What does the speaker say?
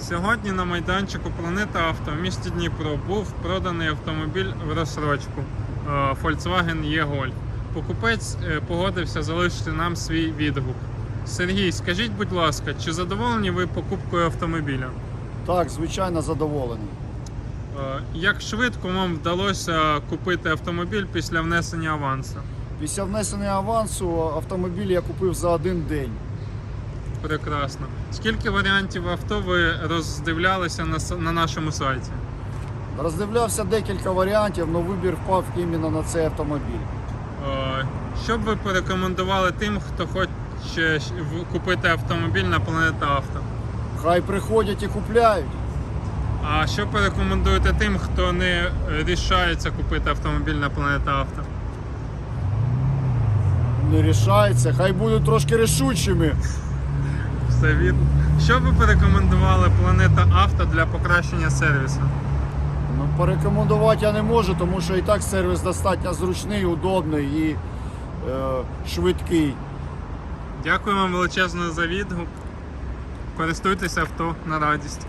Сьогодні на майданчику Планета Авто в місті Дніпро був проданий автомобіль в розсрочку е, Volkswagen E-Golf. Покупець е, погодився залишити нам свій відгук. Сергій, скажіть, будь ласка, чи задоволені ви покупкою автомобіля? Так, звичайно, задоволений. Е, Як швидко вам вдалося купити автомобіль після внесення авансу? Після внесення авансу автомобіль я купив за один день. Прекрасно. Скільки варіантів авто ви роздивлялися на, на нашому сайті? Роздивлявся декілька варіантів, але вибір впав іменно на цей автомобіль. Е, Що б ви порекомендували тим, хто хоче купити автомобіль на Планета Авто? Хай приходять і купляють. А що порекомендуєте тим, хто не рішається купити автомобіль на Планета Авто? Не рішається, хай будуть трошки рішучими. Все він. Що ви порекомендували Планета Авто для покращення сервісу? Ну, порекомендувати я не можу, тому що і так сервіс достатньо зручний, удобний і е, швидкий. Дякую вам величезно за відгук. Користуйтесь авто на радість.